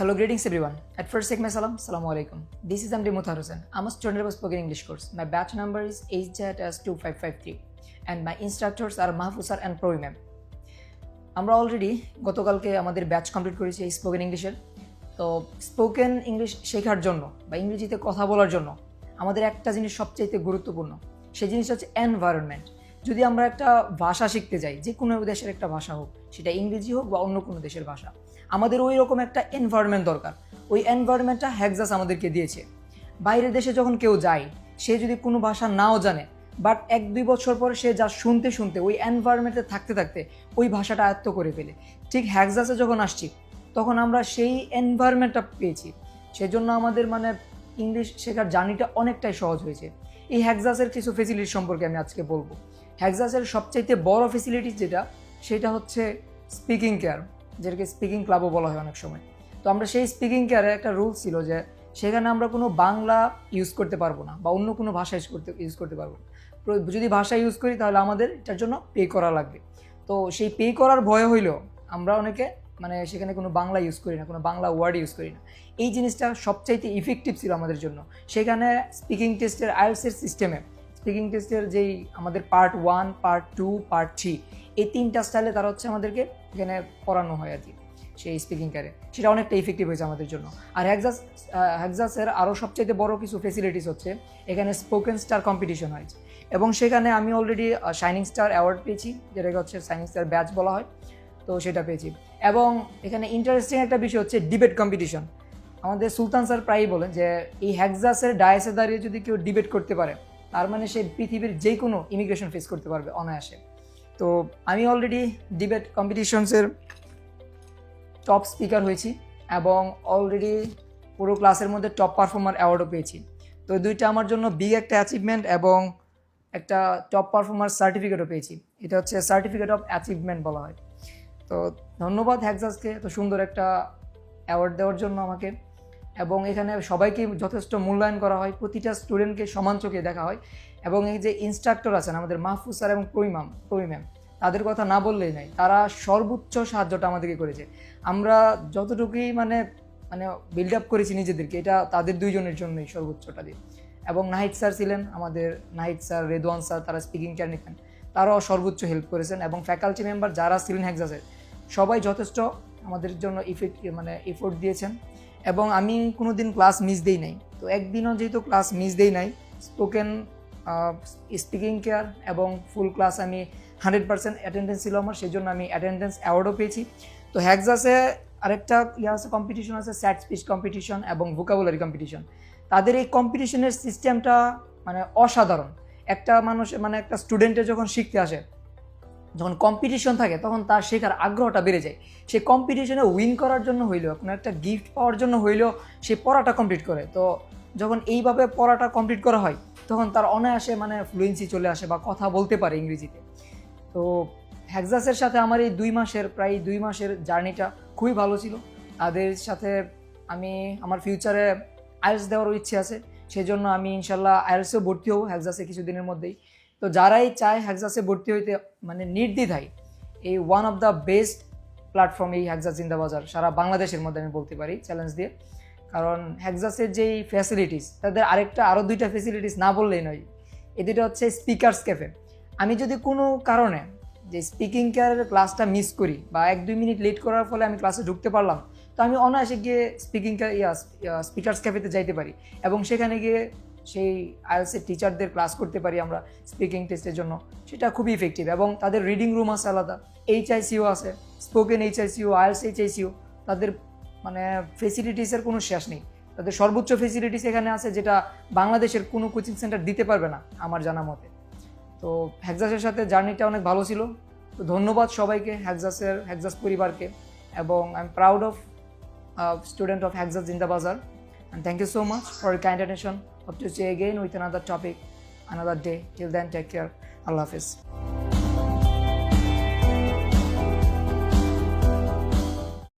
Hello, greetings everyone. At first, my salam. Assalamu alaikum. This is MD Muthar Hussain. I'm a student of spoken English course. My batch number is HZS2553 and my instructors are Mahfuzar and Pro Ma'am. আমরা already গতকালকে আমাদের batch complete করেছি এই spoken ইংলিশের তো spoken English শেখার জন্য বা ইংরেজিতে কথা বলার জন্য আমাদের একটা জিনিস সবচাইতে গুরুত্বপূর্ণ সেই জিনিসটা হচ্ছে এনভায়রনমেন্ট যদি আমরা একটা ভাষা শিখতে যাই, যে কোনো দেশের একটা ভাষা হোক, সেটা ইংরেজি হোক বা অন্য কোনো দেশের ভাষা, আমাদের ওই রকম একটা এনভায়রনমেন্ট দরকার। ওই এনভায়রনমেন্টটা হ্যাকজাস আমাদেরকে দিয়েছে। বাইরের দেশে যখন কেউ যায়, সে যদি কোনো ভাষা নাও জানে বাট এক দুই বছর পর সে যা শুনতে শুনতে, ওই এনভায়রনমেন্টে থাকতে থাকতে ওই ভাষাটা আয়ত্ত করে ফেলে। ঠিক হ্যাকজাসে যখন আসছি, তখন আমরা সেই এনভায়রনমেন্টটা পেয়েছি। সেজন্য আমাদের মানে ইংলিশ শেখার জার্নিটা অনেকটাই সহজ হয়েছে। এই হ্যাকজাসের কিছু ফেসিলিটি সম্পর্কে আমি আজকে বলব। হ্যাকজাসের সবচাইতে বড় ফেসিলিটি যেটা, সেটা হচ্ছে স্পিকিং কেয়ার যেটাকে স্পিকিং ক্লাবও বলা হয় অনেক সময়। তো আমরা সেই স্পিকিং কেয়ারে একটা রুল ছিল যে, সেখানে আমরা কোনো বাংলা ইউজ করতে পারব না, বা অন্য কোনো ভাষা ইউজ করতে ইউজ করতে পারব না। যদি ভাষা ইউজ করি, তাহলে আমাদের এটার জন্য পে করা লাগবে। তো সেই পে করার ভয় হইলেও, আমরা অনেকে মানে সেখানে কোনো বাংলা ইউজ করি না, কোনো বাংলা ওয়ার্ড ইউজ করি না। এই জিনিসটা সবচাইতে ইফেক্টিভ ছিল আমাদের জন্য। সেখানে স্পিকিং টেস্টের আইএলসের সিস্টেমে স্পিকিং টেস্টের যেই আমাদের part one part two part three এই তিনটা স্টাইলে তারা হচ্ছে আমাদেরকে এখানে পড়ানো হয় আর কি, সেই স্পিকিং ক্যারে সেটা অনেকটা ইফেক্টিভ হয়েছে আমাদের জন্য। আর হ্যাকজাস হ্যাকজাসের আরও সবচাইতে বড় কিছু ফেসিলিটিস হচ্ছে, এখানে স্পোকেন স্টার কম্পিটিশন হয়েছে এবং সেখানে আমি অলরেডি শাইনিং স্টার অ্যাওয়ার্ড পেয়েছি, যেটাকে হচ্ছে শাইনিং স্টার ব্যাচ বলা হয়। তো সেটা পেয়েছি। এবং এখানে ইন্টারেস্টিং একটা বিষয় হচ্ছে ডিবেট কম্পিটিশন আমাদের সুলতান স্যার প্রায়ই বলেন যে, এই হ্যাকজাসের ডায়াসে দাঁড়িয়ে যদি কেউ ডিবেট করতে পারে, তার মানে সে পৃথিবীর যে কোনো ইমিগ্রেশন ফেস করতে পারবে অনায়াসে। তো আমি অলরেডি ডিবেট কম্পিটিশনসের টপ স্পিকার হয়েছি এবং অলরেডি পুরো ক্লাসের মধ্যে টপ পারফর্মার অ্যাওয়ার্ডও পেয়েছি। তো দুইটা আমার জন্য বিগ একটা অ্যাচিভমেন্ট এবং একটা টপ পারফর্মার সার্টিফিকেটও পেয়েছি। এটা হচ্ছে সার্টিফিকেট অফ অ্যাচিভমেন্ট বলা হয়। তো ধন্যবাদ হ্যাকজাসকে এত সুন্দর একটা অ্যাওয়ার্ড দেওয়ার জন্য আমাকে। এবং এখানে সবাইকে যথেষ্ট মূল্যায়ন করা হয়, প্রতিটা স্টুডেন্টকে সমান চোখে দেখা হয়। এবং এই যে ইনস্ট্রাক্টর আছেন আমাদের মাহফুজ স্যার এবং প্রইমাম প্রইম্যাম তাদের কথা না বললেই নাই তারা সর্বোচ্চ সাহায্যটা আমাদেরকে করেছে। আমরা যতটুকুই মানে মানে বিল্ড আপ করেছি নিজেদেরকে, এটা তাদের দুইজনের জন্যই সর্বোচ্চটা দিয়ে। এবং নাহিদ স্যার ছিলেন আমাদের, নাহিদ স্যার, রেদওয়ান স্যার, তারা স্পিকিং কেয়ার নিতেন তারাও সর্বোচ্চ হেল্প করেছেন এবং ফ্যাকাল্টি মেম্বার যারা ছিলেন হ্যাকজাসের সবাই যথেষ্ট আমাদের জন্য ইফেক্ট মানে এফোর্ট দিয়েছেন। এবং আমি কোনো দিন ক্লাস মিস দেই নাই। তো একদিনও যেহেতু ক্লাস মিস দেই নাই স্পোকেন স্পিকিং কেয়ার এবং ফুল ক্লাস আমি হান্ড্রেড পার্সেন্ট অ্যাটেন্ডেন্স ছিল আমার সেই জন্য আমি অ্যাটেন্ডেন্স অ্যাওয়ার্ডও পেয়েছি। তো হ্যাকজাসে আরেকটা ইয়ে আছে কম্পিটিশন আছে স্যাট স্পিচ কম্পিটিশন এবং ভোকাবুলারি কম্পিটিশন তাদের এই কম্পিটিশনের সিস্টেমটা মানে অসাধারণ। একটা মানুষ মানে একটা স্টুডেন্টে যখন শিখতে আসে যখন কম্পিটিশন থাকে, তখন তার শেখার আগ্রহটা বেড়ে যায়। সে কম্পিটিশনে উইন করার জন্য হইলেও কোনো একটা গিফট পাওয়ার জন্য হইলেও সে পড়াটা কমপ্লিট করে। তো যখন এইভাবে পড়াটা কমপ্লিট করা হয়, তখন তার অনায়াসে মানে ফ্লুয়েন্সি চলে আসে বা কথা বলতে পারে ইংরেজিতে। তো হ্যাকজাসের সাথে আমার এই দুই মাসের, প্রায় দুই মাসের জার্নিটা খুবই ভালো ছিল। তাদের সাথে আমি, আমার ফিউচারে আইএলস দেওয়ারও ইচ্ছে আছে। সেই জন্য আমি ইনশাল্লাহ আইএলসেও ভর্তি হব হ্যাকজাসে কিছুদিনের মধ্যেই। তো যারাই চায় হ্যাকজাসে ভর্তি হইতে মানে নির্দ্বিধায়, এই one of the best platform এই হ্যাকজাস জিন্দাবাজার, সারা বাংলাদেশের মধ্যে আমি বলতে পারি চ্যালেঞ্জ দিয়ে। কারণ হ্যাকজাসের যেই ফ্যাসিলিটিস তাদের আরেকটা আরও দুইটা ফ্যাসিলিটিস না বললেই নয়। এই দুটো হচ্ছে স্পিকার্স ক্যাফে আমি যদি কোনো কারণে যে স্পিকিং কেয়ারের ক্লাসটা মিস করি বা এক দুই মিনিট লেট করার ফলে আমি ক্লাসে ঢুকতে পারলাম, তো আমি অনায়াসে গিয়ে স্পিকিং স্পিকার্স ক্যাফেতে যাইতে পারি এবং সেখানে গিয়ে সেই আইএলসের টিচারদের ক্লাস করতে পারি আমরা স্পিকিং টেস্টের জন্য। সেটা খুবই ইফেক্টিভ এবং তাদের রিডিং রুম আছে আলাদা। এইচ এইচআইসিও আছে স্পোকেন এইচআইসিও আইএলস এইচআইসিও তাদের মানে ফেসিলিটিসের কোনো শেষ নেই। তাদের সর্বোচ্চ ফেসিলিটিস এখানে আছে যেটা বাংলাদেশের কোনো কোচিং সেন্টার দিতে পারবে না, আমার জানা মতে। তো হ্যাকজাসের সাথে জার্নিটা অনেক ভালো ছিল। তো ধন্যবাদ সবাইকে হ্যাকজাসের হ্যাকজাস পরিবারকে এবং I am proud of student of হ্যাকজাস Zindabazar and thank you so much for your kind attention hope to see you again with another topic another day. Till then take care. Allah hafiz